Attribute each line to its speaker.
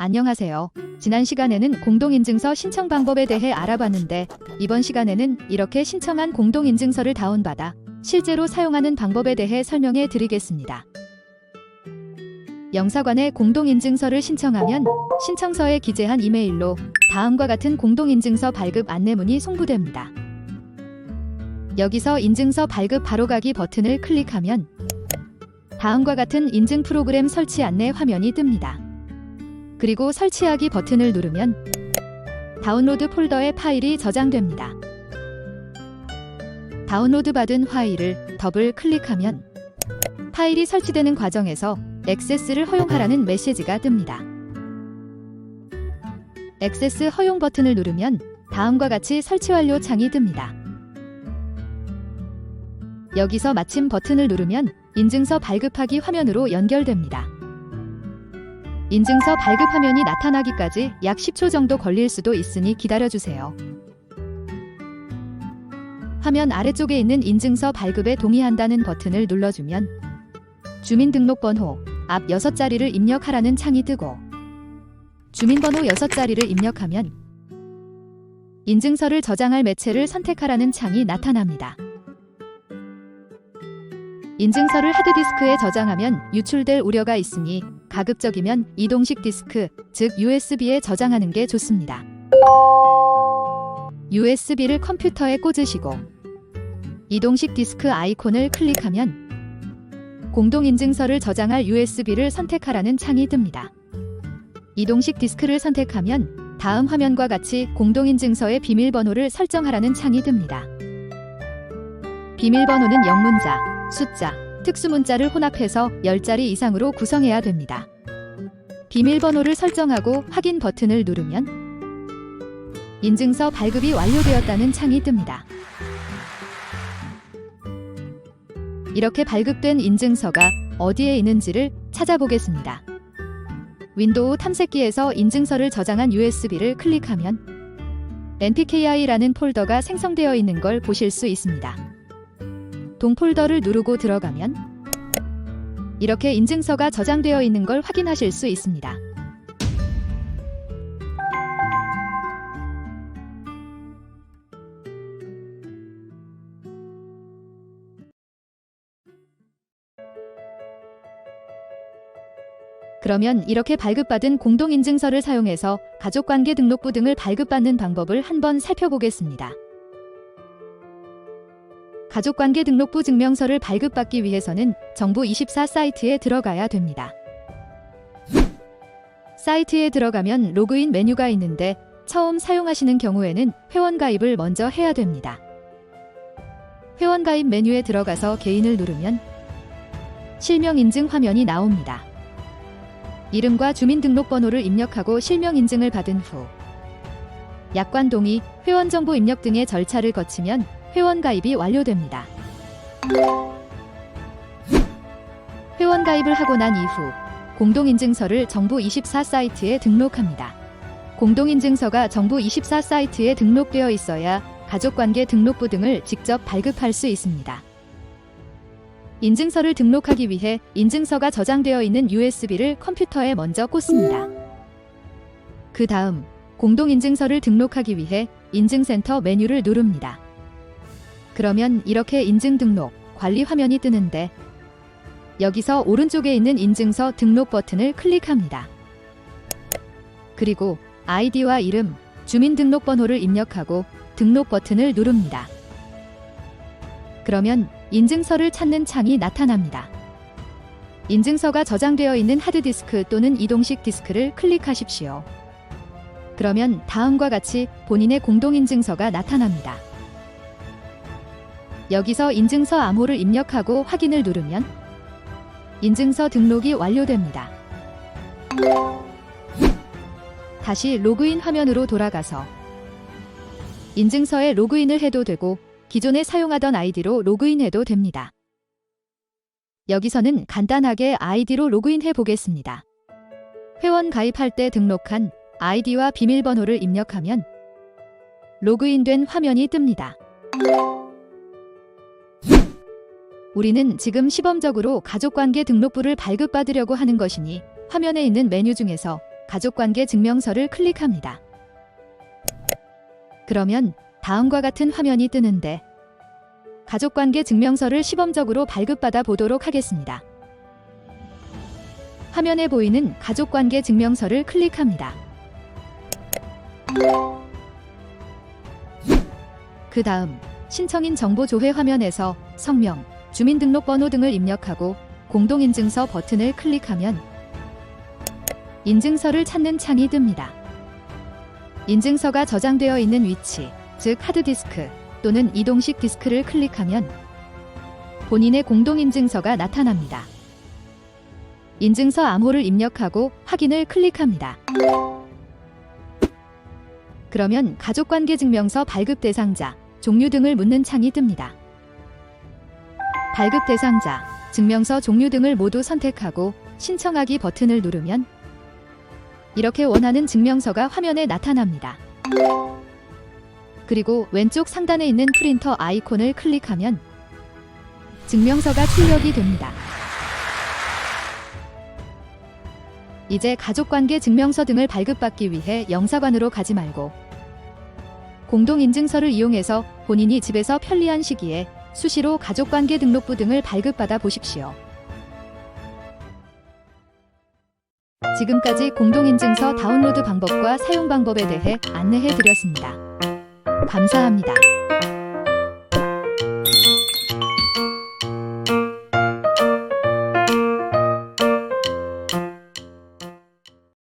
Speaker 1: 안녕하세요. 지난 시간에는 공동인증서 신청 방법에 대해 알아봤는데 이번 시간에는 이렇게 신청한 공동인증서를 다운받아 실제로 사용하는 방법에 대해 설명해 드리겠습니다. 영사관에 공동인증서를 신청하면 신청서에 기재한 이메일로 다음과 같은 공동인증서 발급 안내문이 송부됩니다. 여기서 인증서 발급 바로가기 버튼을 클릭하면 다음과 같은 인증 프로그램 설치 안내 화면이 뜹니다. 그리고 설치하기 버튼을 누르면 다운로드 폴더에 파일이 저장됩니다. 다운로드 받은 파일을 더블 클릭하면 파일이 설치되는 과정에서 액세스를 허용하라는 메시지가 뜹니다. 액세스 허용 버튼을 누르면 다음과 같이 설치 완료 창이 뜹니다. 여기서 마침 버튼을 누르면 인증서 발급하기 화면으로 연결됩니다. 인증서 발급 화면이 나타나기까지 약 10초 정도 걸릴 수도 있으니 기다려주세요. 화면 아래쪽에 있는 인증서 발급에 동의한다는 버튼을 눌러주면 주민등록번호 앞 6자리를 입력하라는 창이 뜨고 주민번호 6자리를 입력하면 인증서를 저장할 매체를 선택하라는 창이 나타납니다. 인증서를 하드디스크에 저장하면 유출될 우려가 있으니 가급적이면 이동식 디스크, 즉 USB에 저장하는 게 좋습니다. USB를 컴퓨터에 꽂으시고 이동식 디스크 아이콘을 클릭하면 공동인증서를 저장할 USB를 선택하라는 창이 뜹니다. 이동식 디스크를 선택하면 다음 화면과 같이 공동인증서의 비밀번호를 설정하라는 창이 듭니다. 비밀번호는 영문자, 숫자, 특수문자를 혼합해서 10자리 이상으로 구성해야 됩니다. 비밀번호를 설정하고 확인 버튼을 누르면 인증서 발급이 완료되었다는 창이 뜹니다. 이렇게 발급된 인증서가 어디에 있는지를 찾아보겠습니다. 윈도우 탐색기에서 인증서를 저장한 USB를 클릭하면 npki라는 폴더가 생성되어 있는 걸 보실 수 있습니다. 동폴더를 누르고 들어가면 이렇게 인증서가 저장되어 있는 걸 확인하실 수 있습니다. 그러면 이렇게 발급받은 공동인증서를 사용해서 가족관계 등록부 등을 발급받는 방법을 한번 살펴보겠습니다. 가족관계 등록부 증명서를 발급받기 위해서는 정부 24 사이트에 들어가야 됩니다. 사이트에 들어가면 로그인 메뉴가 있는데 처음 사용하시는 경우에는 회원 가입을 먼저 해야 됩니다. 회원 가입 메뉴에 들어가서 개인을 누르면 실명 인증 화면이 나옵니다. 이름과 주민등록번호를 입력하고 실명 인증을 받은 후 약관 동의, 회원 정보 입력 등의 절차를 거치면 회원 가입이 완료됩니다. 회원 가입을 하고 난 이후 공동인증서를 정부 24 사이트에 등록합니다. 공동인증서가 정부 24 사이트에 등록되어 있어야 가족관계 등록부 등을 직접 발급할 수 있습니다. 인증서를 등록하기 위해 인증서가 저장되어 있는 USB를 컴퓨터에 먼저 꽂습니다. 그 다음 공동인증서를 등록하기 위해 인증센터 메뉴를 누릅니다. 그러면 이렇게 인증 등록 관리 화면이 뜨는데 여기서 오른쪽에 있는 인증서 등록 버튼을 클릭합니다. 그리고 아이디와 이름, 주민등록번호를 입력하고 등록 버튼을 누릅니다. 그러면 인증서를 찾는 창이 나타납니다. 인증서가 저장되어 있는 하드디스크 또는 이동식 디스크를 클릭하십시오. 그러면 다음과 같이 본인의 공동인증서가 나타납니다. 여기서 인증서 암호를 입력하고 확인을 누르면 인증서 등록이 완료됩니다. 다시 로그인 화면으로 돌아가서 인증서에 로그인을 해도 되고 기존에 사용하던 아이디로 로그인해도 됩니다. 여기서는 간단하게 아이디로 로그인해 보겠습니다. 회원 가입할 때 등록한 아이디와 비밀번호를 입력하면 로그인된 화면이 뜹니다. 우리는 지금 시범적으로 가족관계 등록부를 발급받으려고 하는 것이니 화면에 있는 메뉴 중에서 가족관계 증명서를 클릭합니다. 그러면 다음과 같은 화면이 뜨는데 가족관계 증명서를 시범적으로 발급받아 보도록 하겠습니다. 화면에 보이는 가족관계 증명서를 클릭합니다. 그 다음 신청인 정보 조회 화면에서 성명, 주민등록번호 등을 입력하고 공동인증서 버튼을 클릭하면 인증서를 찾는 창이 뜹니다. 인증서가 저장되어 있는 위치, 즉 하드디스크 또는 이동식 디스크를 클릭하면 본인의 공동인증서가 나타납니다. 인증서 암호를 입력하고 확인을 클릭합니다. 그러면 가족관계 증명서 발급 대상자, 종류 등을 묻는 창이 뜹니다. 발급 대상자, 증명서 종류 등을 모두 선택하고 신청하기 버튼을 누르면 이렇게 원하는 증명서가 화면에 나타납니다. 그리고 왼쪽 상단에 있는 프린터 아이콘을 클릭하면 증명서가 출력이 됩니다. 이제 가족관계 증명서 등을 발급받기 위해 영사관으로 가지 말고 공동인증서를 이용해서 본인이 집에서 편리한 시기에 수시로 가족관계 등록부 등을 발급받아 보십시오. 지금까지 공동인증서 다운로드 방법과 사용 방법에 대해 안내해 드렸습니다. 감사합니다.